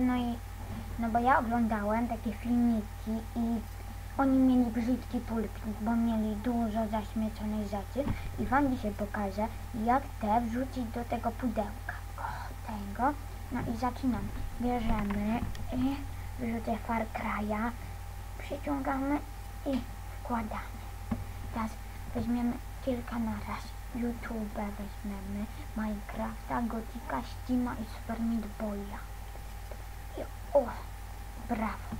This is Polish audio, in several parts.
No i, no bo ja oglądałem takie filmiki i oni mieli brzydki pulpit, bo mieli dużo zaśmieconych rzeczy i wam dzisiaj pokażę, jak te wrzucić do tego pudełka. O, tego. No i zaczynamy. Bierzemy i wrzucę Far Cry'a, przyciągamy i wkładamy. Teraz weźmiemy kilka na raz. YouTube weźmiemy, Minecrafta, Gotika, Steama i Super Meat Boya. O, brawo.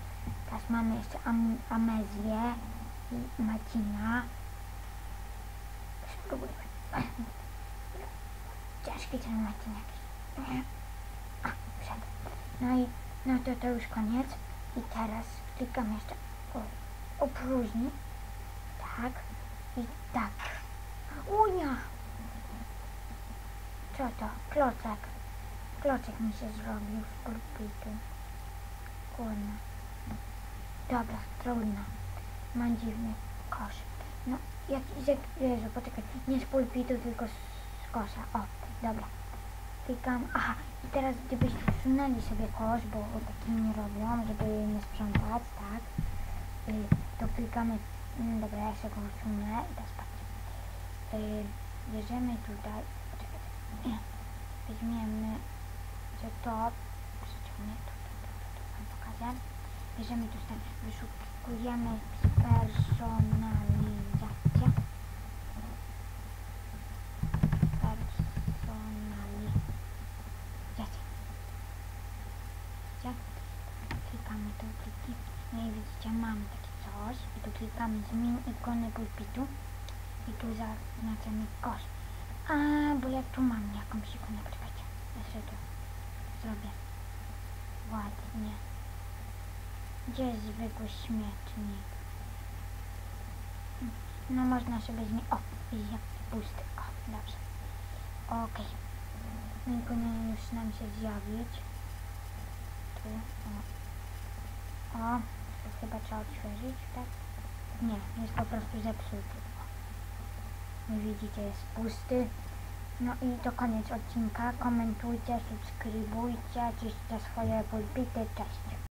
Teraz mamy jeszcze am Amezję Macina. Spróbujmy. Ciężki ten Macin jakiś. A, wszedł. No i no to to już koniec. I teraz klikam jeszcze o, opróżni. Tak. I tak. Unia! Co to? Klocek. Klocek mi się zrobił z pulpitu. Kurna. Dobra, trudno. Mam dziwny kosz. No, jak, jak, Jezu, poczekaj, nie z pulpitu, tylko z, kosza. O, dobra. Klikam, aha, i teraz gdybyście wsunęli sobie kosz, bo taki nie robią, żeby nie sprzątać, tak, y, to klikamy, mm, dobra, ja się go usunę i teraz patrzcie. Y, bierzemy tutaj, poczekaj, weźmiemy, że to, przyciągnie, tu pokażę. Bierzemy tu wyszukujemy. Personalizacja. Widzicie? Klikamy tu pliki. No i widzicie, mamy takie coś. I tu klikamy zmień ikonę pulpitu. I tu zaznaczamy kosz. A, bo ja tu mam jakąś ikonę. Poczekajcie. Jeszcze tu zrobię. Ładnie. Gdzie jest zwykły śmietnik? No można sobie zmienić. O, widzicie, pusty. O, dobrze. Okej. No i powinien już nam się zjawić. Tu, o. O, to chyba trzeba odświeżyć, tak? Nie, jest po prostu zepsuty. Jak widzicie, jest pusty. No i to koniec odcinka. Komentujcie, subskrybujcie, czyście swoje pulpity. Cześć.